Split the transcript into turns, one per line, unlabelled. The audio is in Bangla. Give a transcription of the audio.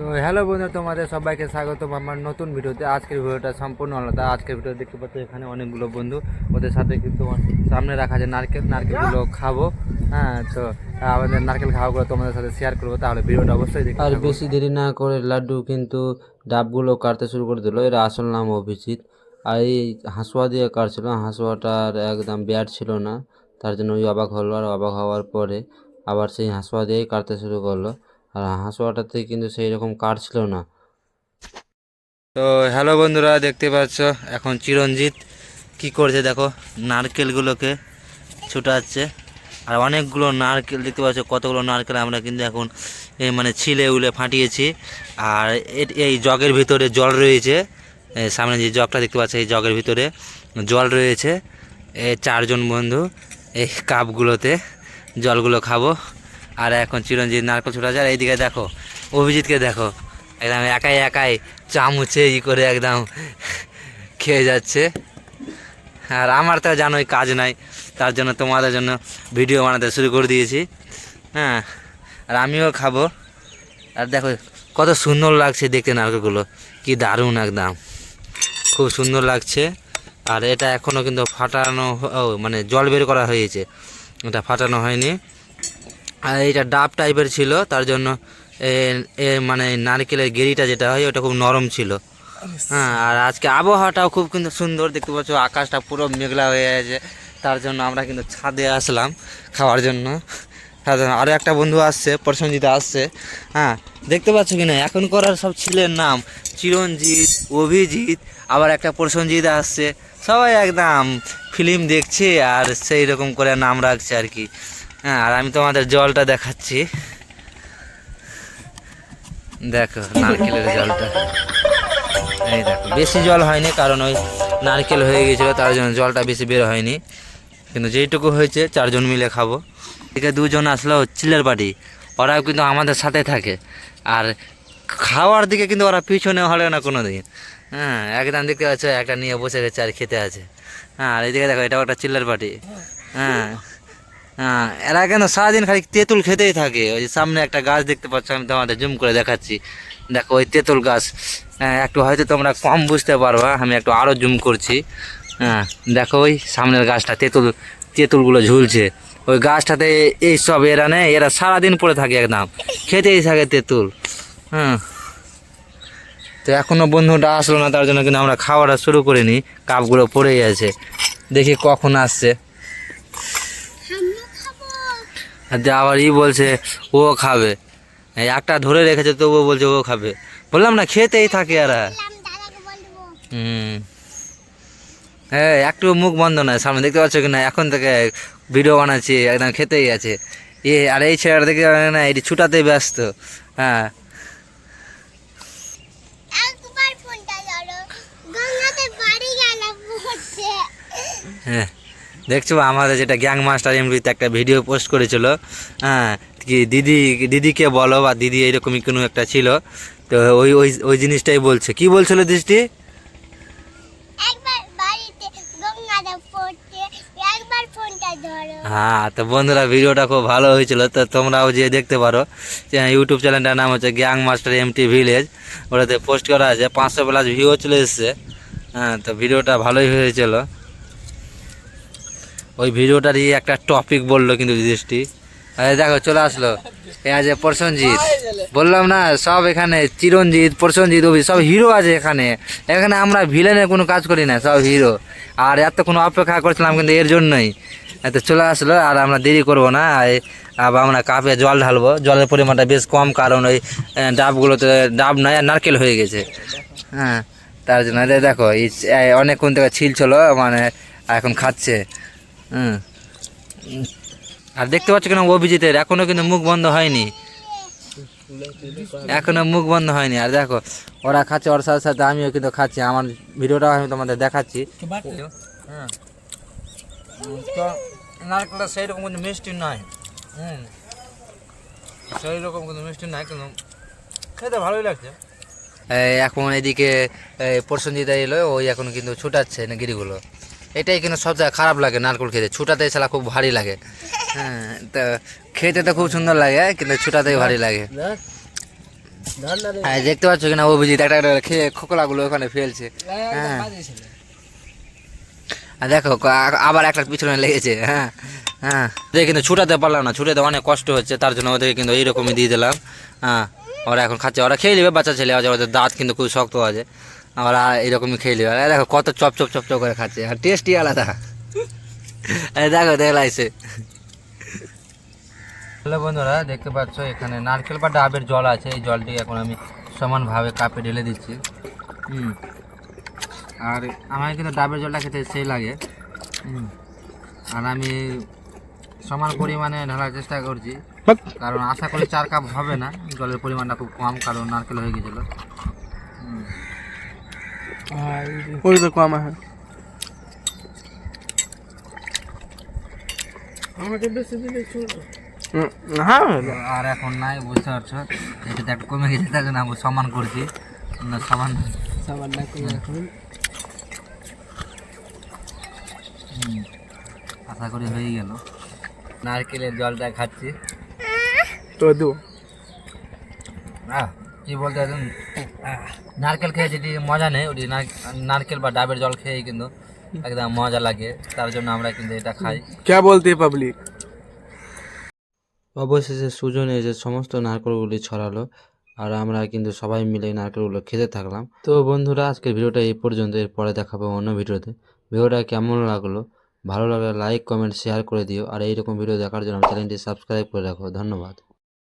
তো হ্যালো বন্ধু তোমাদের সবাইকে স্বাগতম আমার নতুন ভিডিওতে। আজকের ভিডিওটা সম্পূর্ণ আলাদা। আজকের ভিডিও দেখতে পাচ্ছ এখানে অনেকগুলো বন্ধু। ওদের সাথে কিন্তু সামনে রাখা আছে নারকেল। নারকেলগুলো খাব। হ্যাঁ তো আমাদের নারকেল খাওয়াগুলো তোমাদের সাথে শেয়ার করব। তাহলে ভিডিওটা অবশ্যই দেখতে
আর বেশি দেরি না করে লাড্ডু কিন্তু ডাবগুলো কাটতে শুরু করে দিল। এর আসল নাম অভিজিৎ। আর এই হাঁসুয়া দিয়ে কাটছিল। হাঁসুয়াটার একদম ব্যাট ছিল না। তার জন্য ওই অবাক হলো। আর অবাক হওয়ার পরে আবার সেই হাঁসুয়া দিয়েই কাটতে শুরু করল। আর হাঁসুয়াটাতে কিন্তু সেই রকম কার ছিল না।
তো হ্যালো বন্ধুরা, দেখতে পাচ্ছ এখন চিরঞ্জিত কি করছে দেখো, নারকেলগুলোকে ছুটাচ্ছে। আর অনেকগুলো নারকেল, দেখতে পাচ্ছ কতগুলো নারকেল আমরা কিন্তু এখন মানে ছিলে উলে ফাটিয়েছি। আর এ- এই জগের ভিতরে জল রয়েছে। সামনে যে জগটা দেখতে পাচ্ছ, এই জগের ভিতরে জল রয়েছে। এই চারজন বন্ধু এই কাপগুলোতে জলগুলো খাব। আর এখন চিরঞ্জিত নারকেল ছুটাচ্ছে আর এইদিকে দেখো, অভিজিৎকে দেখো, একদম একাই একাই চামচে ই করে একদম খেয়ে যাচ্ছে। আর আমার তো জানোই কাজ নাই, তার জন্য তোমাদের জন্য ভিডিও বানাতে শুরু করে দিয়েছি। হ্যাঁ আর আমিও খাব। আর দেখো, কত সুন্দর লাগছে দেখতে নারকেলগুলো, কি দারুণ একদম। খুব সুন্দর লাগছে। আর এটা এখনও কিন্তু ফাটানো মানে জল বের করা হয়েছে। এটা ফাটানো হয়নি। আর এইটা ডাব টাইপের ছিল, তার জন্য মানে নারকেলের গেরিটা যেটা হয়, ওটা খুব নরম ছিল। হ্যাঁ আর আজকে আবহাওয়াটাও খুব কিন্তু সুন্দর, দেখতে পাচ্ছ আকাশটা পুরো মেঘলা হয়ে আছে, তার জন্য আমরা কিন্তু ছাদে আসলাম খাওয়ার জন্য। আরও একটা বন্ধু আসছে, প্রসেনজিৎ আসছে। হ্যাঁ দেখতে পাচ্ছ কি না এখন করার সব ছেলের নাম, চিরঞ্জিত, অভিজিৎ, আবার একটা প্রসেনজিৎ আসছে। সবাই একদম ফিল্ম দেখছে আর সেই রকম করে নাম রাখছে আর কি। হ্যাঁ আর আমি তোমাদের জলটা দেখাচ্ছি। দেখো, নারকেলের জলটা। এই দেখো, বেশি জল হয়নি, কারণ ওই নারকেল হয়ে গেছিল তার জন্য জলটা বেশি বের হয়নি। কিন্তু যেইটুকু হয়েছে, চারজন মিলে খাব। এদিকে দুজন আসলো চিলের পার্টি ওরাও কিন্তু আমাদের সাথে থাকে। আর খাওয়ার দিকে কিন্তু ওরা পিছনে হলে না কোনো দিন হ্যাঁ একদম দেখতে পাচ্ছ, একটা নিয়ে বসে গেছে আর খেতে আছে। হ্যাঁ আর এদিকে দেখো, এটাও একটা চিল্লার পার্টি হ্যাঁ হ্যাঁ এরা কেন সারাদিন খালি তেঁতুল খেতেই থাকে। ওই সামনে একটা গাছ দেখতে পাচ্ছ, আমি তোমাদের জুম করে দেখাচ্ছি। দেখো, ওই তেঁতুল গাছ। হ্যাঁ একটু হয়তো তোমরা কম বুঝতে পারবা, আমি একটু আরও জুম করছি। হ্যাঁ দেখো ওই সামনের গাছটা, তেঁতুল, তেঁতুলগুলো ঝুলছে। ওই গাছটাতে এই সব এরা নেই এরা সারাদিন পড়ে থাকে একদম। খেতেই থাকে তেঁতুল। হ্যাঁ। তো এখনও বন্ধুটা আসলো না, তার জন্য কিন্তু আমরা খাওয়াটা শুরু করিনি, কাপগুলো পড়েই আছে দেখি কখন আসছে আর যে আবার ই বলছে ও খাবে। একটা ধরে রেখেছে তবুও বলছে ও খাবে। বললাম না খেতেই থাকে আর হুম। হ্যাঁ একটু মুখ বন্ধ নয় সামনে দেখতে পাচ্ছ কিনা? এখন থেকে ভিডিও বানাচ্ছি একদম খেতেই আছে। এ আর এই ছেলেটা দেখতে পাবে না এটি ছুটাতে ব্যস্ত। হ্যাঁ। হ্যাঁ। দেখছ আমাদের যেটা গ্যাং মাস্টার এমডিতে একটা ভিডিও পোস্ট করেছিল হ্যাঁ কি দিদি দিদিকে বলো বা দিদি এরকমই কোনো একটা ছিল তো ওই ওই ওই জিনিসটাই বলছে। কি বলছিল দৃষ্টি হ্যাঁ তো বন্ধুরা ভিডিওটা খুব ভালো হয়েছিল তো তোমরাও যে দেখতে পারো। যে ইউটিউব চ্যানেলটার নাম হচ্ছে গ্যাং মাস্টার এমটি ভিলেজ ওটাতে পোস্ট করা আছে পাঁচশো প্লাস ভিউ চলে এসছে। হ্যাঁ তো ভিডিওটা ভালোই হয়েছিল। ওই ভিডিওটারই একটা টপিক বলল কিন্তু দৃষ্টি আরে দেখো, চলে আসলো। এ আছে প্রসেনজিৎ। বললাম না, সব এখানে চিরঞ্জিত প্রসেনজিৎ, অভি, সব হিরো আছে এখানে। এখানে আমরা ভিলেনের কোনো কাজ করি না, সব হিরো আর এত কোনো অপেক্ষা করছিলাম কিন্তু এর জন্যই। এত চলে আসলো আর আমরা দেরি করব না। আবার আমরা কাপে জল ঢালবো। জলের পরিমাণটা বেশ কম, কারণ ওই ডাবগুলোতে ডাব নয়, আর নারকেল হয়ে গেছে। হ্যাঁ তার জন্য। দেখো, এই অনেকক্ষণ থেকে ছিল মানে এখন খাচ্ছে। হুম আর দেখতে পাচ্ছ কেন অভিজিতের? এখনও কিন্তু মুখ বন্ধ হয়নি। এখনও মুখ বন্ধ হয়নি। আর দেখো ওরা খাচ্ছে ওর সাথে সাথে আমিও কিন্তু খাচ্ছি। আমার ভিডিওটাও আমি তোমাদের দেখাচ্ছি। হ্যাঁ। তো নারকেলটা সেই রকম কিন্তু মিষ্টি নয়। হুম। সেই রকম কিন্তু মিষ্টি নয় কিন্তু খেতে ভালোই লাগছে। এখন এদিকে প্রসেনজিৎ এলো ওই এখন কিন্তু ছুটাচ্ছে না গিরিগুলো। এটাই কিন্তু সব জায়গায় খারাপ লাগে নারকেল খেতে। ছুটাতে ছাড়া খুব ভারী লাগে। হ্যাঁ তো খেতে তো খুব সুন্দর লাগে, কিন্তু ছুটাতেই ভারী লাগে। হ্যাঁ দেখতে পাচ্ছ কিনা অভিজিৎ, একটা একটা খেয়ে খোকলাগুলো ওখানে ফেলছে। হ্যাঁ। আর দেখো আবার একটা পিছনে লেগেছে হ্যাঁ হ্যাঁ। ওদের কিন্তু ছুটাতে পারলাম না, ছুটাতে অনেক কষ্ট হচ্ছে, তার জন্য ওদেরকে কিন্তু এইরকমই দিয়ে দিলাম। হ্যাঁ ওরা এখন খাচ্ছে, ওরা খেয়ে নেবে, বাচ্চা ছেলে আছে, ওদের দাঁত কিন্তু খুব শক্ত আছে। ওরা এরকমই খেয়ে আর দেখো, কত চপ চপ চপ চপ করে খাচ্ছে। আর টেস্টই আলাদা। এই দেখো দেখলাইছে হ্যালো বন্ধুরা, দেখতে পাচ্ছ এখানে নারকেল বা ডাবের জল আছে। এই জলটি এখন আমি সমানভাবে কাপে ঢেলে দিচ্ছি। হুম। আর আমার কিন্তু ডাবের জলটা খেতে সেই লাগে। আর আমি সমান পরিমাণে ঢালার চেষ্টা করছি। কারণ আশা করি চার কাপ হবে না। জলের পরিমাণটা খুব কম, কারণ নারকেল হয়ে গেছিল।
ওই তো কম আছে হুম, হ্যাঁ
আর এখন নাই বুঝতে পারছ? এটা একটু কমে গেছে তার জন্য আমি সমান করছি। না সমান হুম। আশা করি হয়ে গেল। নারকেলের জলটা খাচ্ছি।
তো দু
আহ, কি বলতে একদম নারকেল খেয়ে যেটি মজা নেই ওটি নারকেল বা ডাবের জল খেয়েই কিন্তু একদম মজা লাগে। তার জন্য আমরা কিন্তু এটা খাই।
কে বলতে পাবলিক
অবশেষে সুজন এসে সমস্ত নারকেলগুলি ছড়ালো আর আমরা কিন্তু সবাই মিলে নারকেলগুলো খেতে থাকলাম। তো বন্ধুরা আজকের ভিডিওটা এই পর্যন্ত। এরপরে দেখাবো অন্য ভিডিওতে। ভিডিওটা কেমন লাগল? ভালো লাগলে লাইক কমেন্ট শেয়ার করে দিও। আর এইরকম ভিডিও দেখার জন্য চ্যানেলটি সাবস্ক্রাইব করে রাখো। ধন্যবাদ।